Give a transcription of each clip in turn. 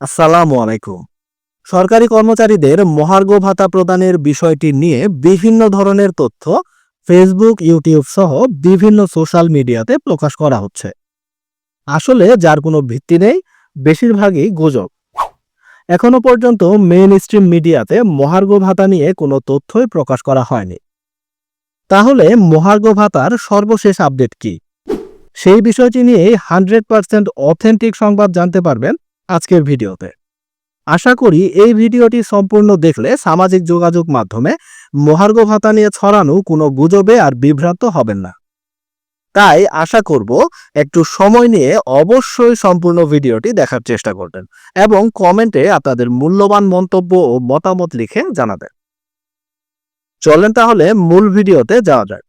আসসালামু আলাইকুম। সরকারি কর্মচারীদের মহার্ঘ ভাতা প্রদানের বিষয়টি নিয়ে বিভিন্ন ধরনের তথ্য ফেসবুক, ইউটিউব সহ বিভিন্ন সোশ্যাল মিডিয়াতে প্রকাশ করা হচ্ছে। আসলে যার কোনো ভিত্তি নেই, বেশিরভাগই গুজব। এখনও পর্যন্ত মেইন স্ট্রিম মিডিয়াতে মহার্ঘ ভাতা নিয়ে কোনো তথ্যই প্রকাশ করা হয়নি। তাহলে মহার্ঘ ভাতার সর্বশেষ আপডেট কি? সেই বিষয়টি নিয়ে হান্ড্রেড পার্সেন্ট অথেন্টিক সংবাদ জানতে পারবেন আজকের ভিডিওতে। আশা করি এই ভিডিওটি সম্পূর্ণ দেখলে সামাজিক যোগাযোগ মাধ্যমে মহার্ঘ ভাতা নিয়ে ছড়ানো কোনো গুজবে আর বিভ্রান্ত হবেন না। তাই আশা করব একটু সময় নিয়ে অবশ্যই সম্পূর্ণ ভিডিওটি দেখার চেষ্টা করবেন এবং কমেন্টে আপনাদের মূল্যবান মন্তব্য ও মতামত লিখে জানাবেন। চলেন তাহলে মূল ভিডিওতে যাওয়া যাক।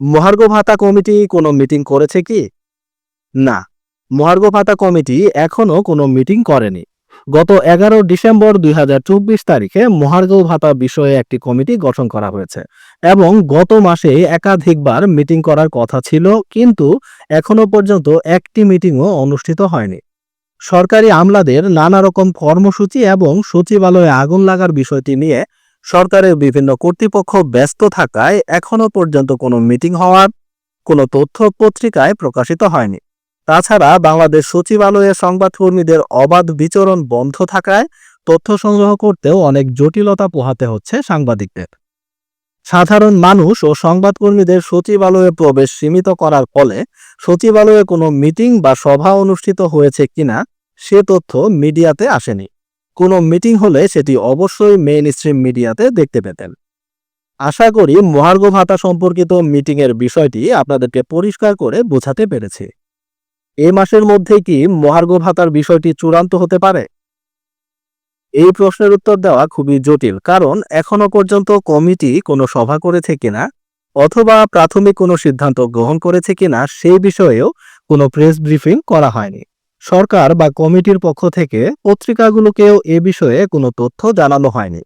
মহার্ঘ ভাতা কমিটি কোনো মিটিং করেছে কি? না। মহার্ঘ ভাতা কমিটি এখনও কোনো মিটিং করেনি। গত এগারো ডিসেম্বর দু হাজার চব্বিশ তারিখে মহার্ঘ ভাতা বিষয়ে একটি কমিটি গঠন করা হয়েছে এবং গত মাসে একাধিকবার মিটিং করার কথা ছিল, কিন্তু এখনও পর্যন্ত একটি মিটিংও অনুষ্ঠিত হয়নি। সরকারি আমলাদের নানা রকম কর্মসূচি এবং সচিবালয়ে আগুন লাগার বিষয়টি নিয়ে সরকারের বিভিন্ন কর্তৃপক্ষ ব্যস্ত থাকায় এখনও পর্যন্ত কোনো মিটিং হওয়ার কোনো তথ্য পত্রিকায় প্রকাশিত হয়নি। তাছাড়া বাংলাদেশ সচিবালয়ে সংবাদকর্মীদের অবাধ বিচরণ বন্ধ থাকায় তথ্য সংগ্রহ করতেও অনেক জটিলতা পোহাতে হচ্ছে সাংবাদিকদের। সাধারণ মানুষ ও সংবাদকর্মীদের সচিবালয়ে প্রবেশ সীমিত করার ফলে সচিবালয়ে কোনো মিটিং বা সভা অনুষ্ঠিত হয়েছে কিনা সে তথ্য মিডিয়াতে আসেনি। কোনো মিটিং হলে সেটি অবশ্যই মেইন স্ট্রিম মিডিয়াতে দেখতে পেতেন। আশা করি মহার্ঘ ভাতা সম্পর্কিত মিটিংয়ের বিষয়টি আপনাদেরকে পরিষ্কার করে বোঝাতে পেরেছি। এ মাসের মধ্যে কি মহার্ঘ ভাতার বিষয়টি চূড়ান্ত হতে পারে? এই প্রশ্নের উত্তর দেওয়া খুবই জটিল, কারণ এখনও পর্যন্ত কমিটি কোনো সভা করেছে কিনা, অথবা প্রাথমিক কোনো সিদ্ধান্ত গ্রহণ করেছে কিনা সেই বিষয়েও কোনো প্রেস ব্রিফিং করা হয়নি। সরকার বা কমিটির পক্ষ থেকে পত্রিকাগুলোকেও এ বিষয়ে কোনো তথ্য জানানো হয়নি।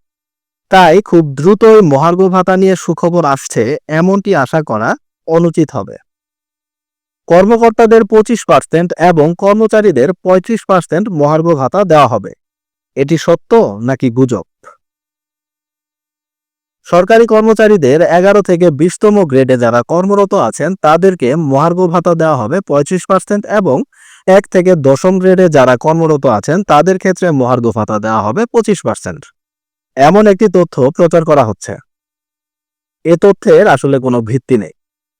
তাই খুব দ্রুতই মহার্ঘ ভাতা নিয়ে সুখবর আসছে এমনটি আশা করা অনুচিত হবে। কর্মকর্তাদের পঁচিশ পার্সেন্ট এবং কর্মচারীদের পঁয়ত্রিশ পার্সেন্ট মহার্ঘ ভাতা দেওয়া হবে। এটি সত্য নাকি গুজব? সরকারি কর্মচারীদের এগারো থেকে বিশতম গ্রেডে যারা কর্মরত আছেন, তাদেরকে মহার্ঘ ভাতা দেওয়া হবে পঁয়ত্রিশ পার্সেন্ট এবং এক থেকে দশম গ্রেডে যারা কর্মরত আছেন, তাদের ক্ষেত্রে মহার্ঘ ভাতা দেওয়া হবে পঁচিশ পার্সেন্ট। এমন একটি তথ্য প্রচার করা হচ্ছে। এ তথ্যের আসলে কোনো ভিত্তি নেই।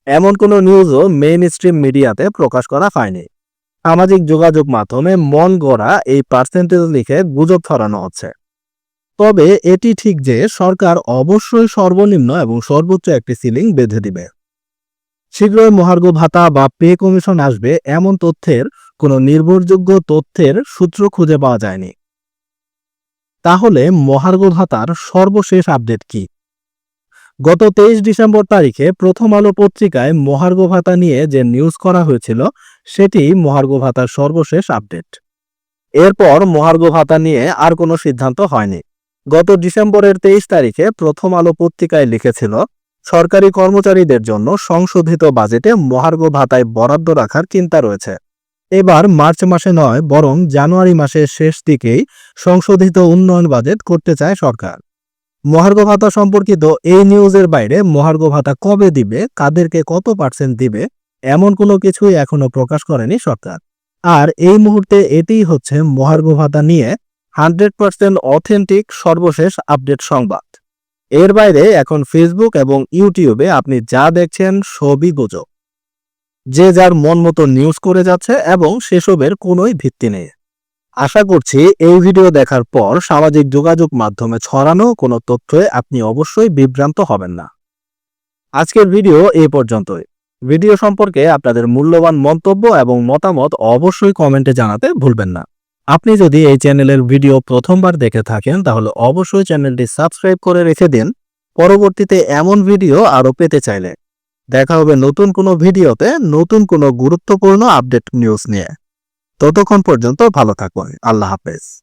এমন কোনো নিউজও মেইন স্ট্রিম মিডিয়াতে প্রকাশ করা হয়নি। সামাজিক যোগাযোগ মাধ্যমে মন গড়া এই পার্সেন্টেজ লিখে গুজব ছড়ানো হচ্ছে। তবে এটি ঠিক যে সরকার অবশ্যই সর্বনিম্ন এবং সর্বোচ্চ একটি সিলিং বেঁধে দিবে। শীঘ্রই মহার্ঘ ভাতা বা পে কমিশন আসবে এমন তথ্যের কোনো নির্ভরযোগ্য তথ্যের সূত্র খুঁজে পাওয়া যায়নি। তাহলে মহার্ঘ ভাতার সর্বশেষ আপডেট কি? গত তেইশ ডিসেম্বর তারিখে প্রথম আলো পত্রিকায় মহার্ঘ ভাতা নিয়ে যে নিউজ করা হয়েছিল, সেটি মহার্ঘ ভাতার সর্বশেষ আপডেট। এরপর মহার্ঘ ভাতা নিয়ে আর কোনো সিদ্ধান্ত হয়নি। গত ডিসেম্বরের তেইশ তারিখে প্রথম আলো পত্রিকায় লিখেছিল, সরকারি কর্মচারীদের জন্য সংশোধিত বাজেটে মহার্ঘ ভাতায় বরাদ্দ রাখার চিন্তা রয়েছে। এবার মার্চ মাসে নয়, বরং জানুয়ারি মাসের শেষ দিকেই সংশোধিত উন্নয়ন বাজেট করতে চায় সরকার। মহার্ঘ ভাতা সম্পর্কিত এই নিউজের বাইরে মহার্ঘ ভাতা কবে দিবে, কাদেরকে কত পার্সেন্ট দিবে, এমন কোনো কিছুই এখনও প্রকাশ করেনি সরকার। আর এই মুহূর্তে এটিই হচ্ছে মহার্ঘ ভাতা নিয়ে হান্ড্রেড পার্সেন্ট অথেন্টিক সর্বশেষ আপডেট সংবাদ। এর বাইরে এখন ফেসবুক এবং ইউটিউবে আপনি যা দেখছেন সবই গুজব। যে যার মন মতো নিউজ করে যাচ্ছে এবং সেসবের কোনোই ভিত্তি নেই। আশা করছি এই ভিডিও দেখার পর সামাজিক যোগাযোগ মাধ্যমে ছড়ানো কোনো তথ্যে আপনি অবশ্যই বিভ্রান্ত হবেন না। আজকের ভিডিও এ পর্যন্তই। ভিডিও সম্পর্কে আপনাদের মূল্যবান মন্তব্য এবং মতামত অবশ্যই কমেন্টে জানাতে ভুলবেন না। আপনি যদি এই চ্যানেলের ভিডিও প্রথমবার দেখে থাকেন, তাহলে অবশ্যই চ্যানেলটি সাবস্ক্রাইব করে রেখে দিন। পরবর্তীতে এমন ভিডিও আরও পেতে চাইলে। দেখা হবে নতুন কোনো ভিডিওতে নতুন কোনো গুরুত্বপূর্ণ আপডেট নিউজ নিয়ে। ততক্ষণ পর্যন্ত ভালো থাকুন। আল্লাহ হাফেজ।